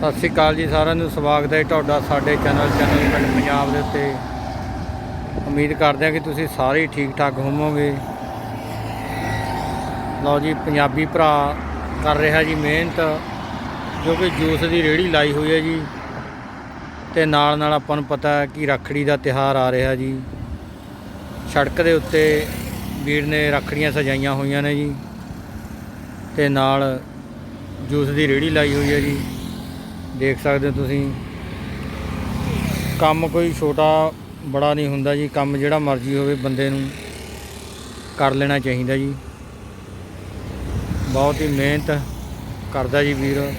ਸਤਿ ਸ਼੍ਰੀ ਅਕਾਲ ਜੀ, ਸਾਰਿਆਂ ਨੂੰ ਸਵਾਗਤ ਹੈ ਤੁਹਾਡਾ ਸਾਡੇ ਚੈਨਲ ਚੈਨਲ ਪਿੰਡ ਪੰਜਾਬ ਦੇ ਉੱਤੇ। ਉਮੀਦ ਕਰਦੇ ਹਾਂ ਕਿ ਤੁਸੀਂ ਸਾਰੇ ਠੀਕ ਠਾਕ ਹੋਵੋਗੇ। ਲਓ ਜੀ, ਪੰਜਾਬੀ ਭਰਾ ਕਰ ਰਿਹਾ ਜੀ ਮਿਹਨਤ, ਜੋ ਕਿ ਜੂਸ ਦੀ ਰੇਹੜੀ ਲਾਈ ਹੋਈ ਹੈ ਜੀ। ਤੇ ਨਾਲ ਨਾਲ ਆਪਾਂ ਨੂੰ ਪਤਾ ਹੈ ਕਿ ਰੱਖੜੀ ਦਾ ਤਿਹਾਰ ਆ ਰਿਹਾ ਜੀ। ਸੜਕ ਦੇ ਉੱਤੇ ਵੀਰ ਨੇ ਰੱਖੜੀਆਂ ਸਜਾਈਆਂ ਹੋਈਆਂ ਨੇ ਜੀ। ਤੇ ਨਾਲ ਜੂਸ ਦੀ ਰੇਹੜੀ ਲਾਈ ਹੋਈ ਹੈ ਜੀ। ਦੇਖ ਸਕਦੇ ਹੋ ਤੁਸੀਂ। ਕੰਮ ਕੋਈ ਛੋਟਾ, ਬੜਾ ਨਹੀਂ ਹੁੰਦਾ ਜੀ। ਕੰਮ ਜਿਹੜਾ ਮਰਜ਼ੀ ਹੋਵੇ ਬੰਦੇ ਨੂੰ ਕਰ ਲੈਣਾ ਚਾਹੀਦਾ ਜੀ। ਬਹੁਤ ਹੀ ਮਿਹਨਤ ਕਰਦਾ ਜੀ ਵੀਰ।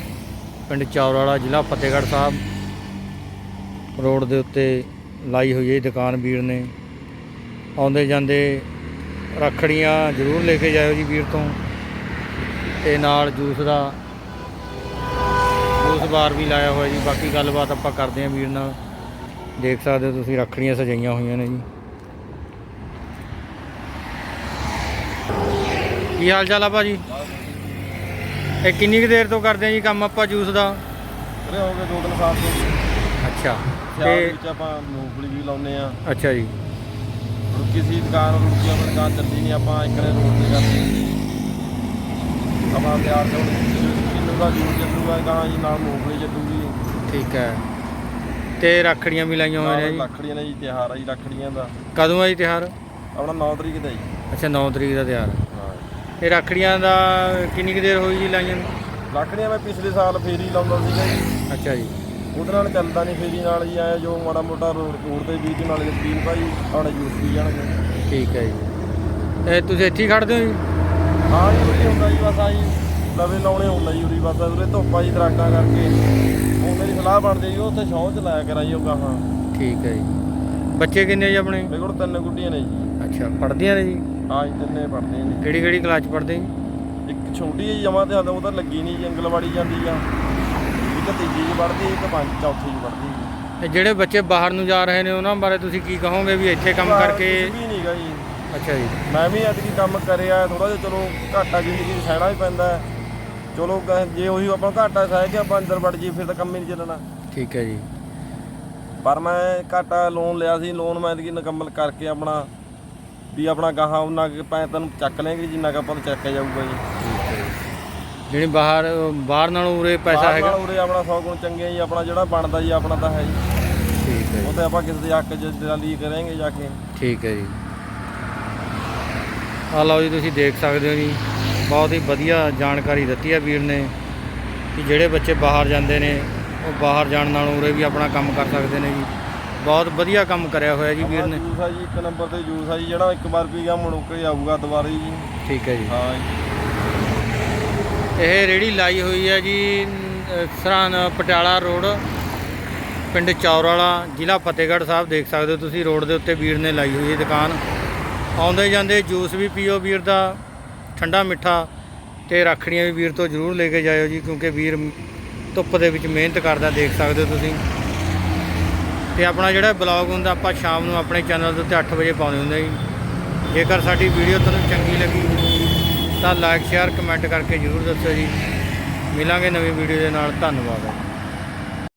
ਪਿੰਡ ਚੌਰ ਜ਼ਿਲ੍ਹਾ ਫਤਿਹਗੜ੍ਹ ਸਾਹਿਬ। ਰੋਡ ਦੇ ਉੱਤੇ ਲਾਈ ਹੋਈ ਹੈ ਜੀ ਦੁਕਾਨ ਵੀਰ ਨੇ। ਆਉਂਦੇ ਜਾਂਦੇ ਰੱਖੜੀਆਂ ਜ਼ਰੂਰ ਲੈ ਕੇ ਜਾਇਓ ਜੀ ਵੀਰ ਤੋਂ। ਤੇ ਨਾਲ ਜੂਸ ਦਾ ਜੂਸ ਬਾਰ ਵੀ ਲਾਇਆ ਹੋਇਆ ਜੀ। ਬਾਕੀ ਗੱਲਬਾਤ ਆਪਾਂ ਕਰਦੇ ਹਾਂ ਵੀਰ ਨਾਲ। ਦੇਖ ਸਕਦੇ ਹੋ ਤੁਸੀਂ ਰੱਖੜੀਆਂ ਸਜਾਈਆਂ ਹੋਈਆਂ ਨੇ ਜੀ। ਕੀ ਹਾਲ ਚਾਲ ਆ ਭਾਜੀ? ਇਹ ਕਿੰਨੀ ਕੁ ਦੇਰ ਤੋਂ ਕਰਦੇ ਆ ਜੀ ਕੰਮ ਆਪਾਂ ਜੂਸ ਦਾ? ਉਰੇ ਹੋ ਗਏ ਦੋ ਤਿੰਨ ਸਾਲ ਤੋਂ। ਅੱਛਾ। ਤੇ ਵਿੱਚ ਆਪਾਂ ਮੂੰਗਫਲੀ ਵੀ ਲਾਉਨੇ ਆ ਅੱਛਾ ਜੀ। ਰੁਕੀ ਸੀ ਦੁਕਾਨ ਰੁਕੀ ਆਪਣੀ ਦੁਕਾਨ ਚੱਲੀ ਨਹੀਂ ਆਪਾਂ ਇੱਕ ਨੇ ਰੋਡ ਤੇ ਕਰਦੇ ਆਪਾਂ ਤਿਆਰ ਤੋਂ ਦਾ ਜੂਸ ਚੱਲੂਗਾ ਕਹਾਂ ਜੀ ਨਾਲ ਮੂੰਗਫਲੀ ਚੱਲੂਗੀ। ਠੀਕ ਹੈ। ਤੇ ਰੱਖੜੀਆਂ ਵੀ ਲਾਈਆਂ ਹੋਈਆਂ ਨੇ ਜੀ? ਲੱਖੜੀਆਂ ਨੇ ਜੀ ਤਿਉਹਾਰ ਆ ਜੀ ਰੱਖੜੀਆਂ ਦਾ। ਕਦੋਂ ਆ ਜੀ ਤਿਉਹਾਰ? ਆਪਣਾ 9 ਤਰੀਕ ਦਾ ਜੀ। ਅੱਛਾ 9 ਤਰੀਕ ਦਾ ਤਿਉਹਾਰ। ਹਾਂ। ਇਹ ਰੱਖੜੀਆਂ ਦਾ ਕਿੰਨੀ ਕੁ ਦੇਰ ਹੋਈ ਜੀ ਲਾਈਆਂ ਨੂੰ? ਲੱਖੜੀਆਂ ਮੈਂ ਪਿਛਲੇ ਸਾਲ ਫੇਰੀ ਲਾਉਂਦਾ ਸੀਗਾ ਜੀ। ਅੱਛਾ ਜੀ। ਉਹਦੇ ਨਾਲ ਚੱਲਦਾ ਨਹੀਂ ਫੇਰੀ ਨਾਲ ਜੀ ਆਇਆ ਜੋ ਮਾੜਾ ਮੋਟਾ ਰੋਡ ਰੋਡ ਤੇ ਬੀਜ ਨਾਲੇ ਦੇ ਪੀਣ ਭਾਈ ਆਉਣੇ ਜੂਸ ਪੀ ਜਾਣਗੇ। ਠੀਕ ਹੈ ਜੀ। ਇਹ ਤੁਸੀਂ ਇੱਥੇ ਹੀ ਖੜਦੇ ਹੋ ਜੀ? ਹਾਂ ਜੀ ਹੁੰਦਾ ਜੀ ਬਸ ਆਈ ਲਵੇ ਲਾਉਣੇ ਹੁੰਦਾ ਜੀ ਉਰੀ ਬਸ ਉਰੇ ਧੁੱਪਾ ਜੀ ਦਰਾਕਾਂ ਕਰਕੇ। ਉਹ ਮੇਰੀ ਸਲਾਹ ਬਣਦੀ ਜੀ ਉੱਥੇ ਸ਼ੌਂਚ ਲਾਇਆ ਕਰਾਂ ਜੀ ਉਹ ਗਾਹਾਂ ਠੀਕ ਹੈ ਜੀ। ਬੱਚੇ ਕਿੰਨੇ ਜੀ ਆਪਣੇ? ਮੇਰੇ ਕੋਲ ਤਿੰਨ ਗੁੱਡੀਆਂ ਨੇ ਜੀ। ਅੱਛਾ ਪੜ੍ਹਦੀਆਂ ਨੇ ਜੀ? ਹਾਂ ਜੀ ਤਿੰਨੇ ਪੜ੍ਹਦੇ ਨੇ। ਕਿਹੜੀ ਕਿਹੜੀ ਕਲਾਸ ਚ ਪੜ੍ਹਦੇ ਜੀ? ਇੱਕ ਛੋਟੀ ਜੀ ਜਮਾ ਤੇ ਹਾਲੇ ਉਹ ਤਾਂ ਲੱਗੀ ਨਹੀਂ ਜੀ ਅੰਗਲਵਾੜੀ ਜਾਂਦੀ ਆ। ਇੱਕ ਤੀਜੀ ਜੀ ਪੜ੍ਹਦੀ ਇੱਕ ਪੰਜ ਚੌਥੀ ਜੀ ਪੜ੍ਹਦੀ ਜੀ। ਇਹ ਜਿਹੜੇ ਬੱਚੇ ਬਾਹਰ ਨੂੰ ਜਾ ਰਹੇ ਨੇ ਉਹਨਾਂ ਬਾਰੇ ਤੁਸੀਂ ਕੀ ਕਹੋਗੇ ਵੀ ਇੱਥੇ ਕੰਮ ਕਰਕੇ? ਕੁਛ ਵੀ ਨਹੀਂਗਾ ਜੀ। ਅੱਛਾ ਜੀ। ਮੈਂ ਵੀ ਅੱਜ ਕੀ ਕੰਮ ਕਰਿਆ ਥੋੜਾ ਜਿਹਾ ਚਲੋ ਘਾਟਾ ਜ਼ਿੰਦਗੀ ਸਹਿਣਾ ਵੀ ਪੈਂਦਾ। ਹੈ। ਚਲੋ ਕ- ਜੇ ਉਹੀ ਆਪਾਂ ਘਾਟਾ ਸਹਿ ਕੇ ਆਪਾਂ ਅੰਦਰ ਵੜ ਜੀ ਫਿਰ ਤਾਂ ਕੰਮ ਹੀ ਨਹੀਂ ਚੱਲਣਾ। ਠੀਕ ਹੈ ਜੀ। ਪਰ ਮੈਂ ਘਾਟਾ ਲੋਨ ਲਿਆ ਸੀ ਲੋਨ ਮੈਂ ਇਹਦੀ ਨਿਕੰਮਲ ਕਰਕੇ ਆਪਣਾ ਵੀ ਆਪਣਾ ਗਾਹਾਂ ਉਹਨਾਂ ਕੁ ਪੈ ਤੈਨੂੰ ਚੱਕ ਲੈਂਗੇ ਜਿੰਨਾ ਕੁ ਆਪਾਂ ਨੂੰ ਚੱਕਿਆ ਜਾਊਗਾ ਜੀ। ਜਿਹੜੀ ਬਾਹਰ ਬਾਹਰ ਨਾਲੋਂ ਉਰੇ ਪੈਸਾ ਬਾਹਰ ਹੈਗਾ। ਨਾਲ ਉਰੇ ਆਪਣਾ 100 ਗੁਣ ਚੰਗੇ ਜੀ ਆਪਣਾ ਜਿਹੜਾ ਬਣਦਾ ਜੀ ਆਪਣਾ ਤਾਂ ਹੈ ਜੀ। ਠੀਕ ਹੈ ਉਹ ਜੀ ਤੇ ਆਪਾਂ ਕਿਸੇ ਦੇ ਹੱਕ 'ਚ ਦਲਾਲੀ ਕਰਾਂਗੇ ਜਾ ਕੇ। ਠੀਕ ਹੈ ਜੀ। ਆ ਲਓ ਜੀ ਤੁਸੀਂ ਦੇਖ ਸਕਦੇ ਹੋ ਜੀ। ਬਹੁਤ ਹੀ ਵਧੀਆ ਜਾਣਕਾਰੀ ਦਿੱਤੀ ਹੈ ਵੀਰ ਨੇ ਕਿ ਜਿਹੜੇ ਬੱਚੇ ਬਾਹਰ ਜਾਂਦੇ ਨੇ ਉਹ ਬਾਹਰ ਜਾਣ ਨਾਲੋਂ ਉਰੇ ਵੀ ਆਪਣਾ ਕੰਮ ਕਰ ਸਕਦੇ ਨੇ ਜੀ। ਬਹੁਤ ਵਧੀਆ ਕੰਮ ਕਰਿਆ ਹੋਇਆ ਜੀ ਵੀਰ ਨੇ। ਜੂਸ ਆ ਜੀ ਇੱਕ ਨੰਬਰ ਤੇ ਜੂਸ ਆ ਜੀ ਜਿਹੜਾ ਇੱਕ ਵਾਰ ਪੀ ਗਿਆ ਮੁੜ ਕੇ ਆਊਗਾ ਦੁਬਾਰਾ ਜੀ। ਠੀਕ ਹੈ ਜੀ। ਹਾਂ ਜੀ। ਇਹ ਰੇੜੀ ਲਾਈ ਹੋਈ ਹੈ ਜੀ ਸਰਹੰਦ ਪਟਿਆਲਾ ਰੋਡ ਪਿੰਡ ਚੌਰ ਵਾਲਾ ਜ਼ਿਲ੍ਹਾ ਫਤਿਹਗੜ੍ਹ ਸਾਹਿਬ ਦੇਖ ਸਕਦੇ ਹੋ ਤੁਸੀਂ ਰੋਡ ਦੇ ਉੱਤੇ ਵੀਰ ਨੇ ਲਾਈ ਹੋਈ ਹੈ ਦੁਕਾਨ। ਆਉਂਦੇ ਜਾਂਦੇ ਜੂਸ ਵੀ ਪੀਓ ਵੀਰ ਦਾ। ਠੰਡਾ ਮਿੱਠਾ ਤੇ ਰਾਖੜੀਆਂ ਵੀ ਵੀਰ ਤੋਂ ਜ਼ਰੂਰ ਲੈ ਕੇ ਜਾਇਓ ਜੀ, ਕਿਉਂਕਿ ਵੀਰ ਧੁੱਪ ਦੇ ਵਿੱਚ ਮਿਹਨਤ ਕਰਦਾ, ਦੇਖ ਸਕਦੇ ਹੋ ਤੁਸੀਂ। ਤੇ ਆਪਣਾ ਜਿਹੜਾ ਬਲੌਗ ਹੁੰਦਾ, ਆਪਾਂ ਸ਼ਾਮ ਨੂੰ ਆਪਣੇ ਚੈਨਲ ਦੇ ਉੱਤੇ 8 ਵਜੇ ਪਾਉਂਦੇ ਹੁੰਦੇ ਜੀ। ਜੇਕਰ ਸਾਡੀ ਵੀਡੀਓ ਤੁਹਾਨੂੰ ਚੰਗੀ ਲੱਗੀ, ਤਾਂ ਲਾਈਕ ਸ਼ੇਅਰ ਕਮੈਂਟ ਕਰਕੇ ਜਰੂਰ ਦੱਸੋ ਜੀ। ਮਿਲਾਂਗੇ ਨਵੀਂ ਵੀਡੀਓ ਦੇ ਨਾਲ। ਧੰਨਵਾਦ।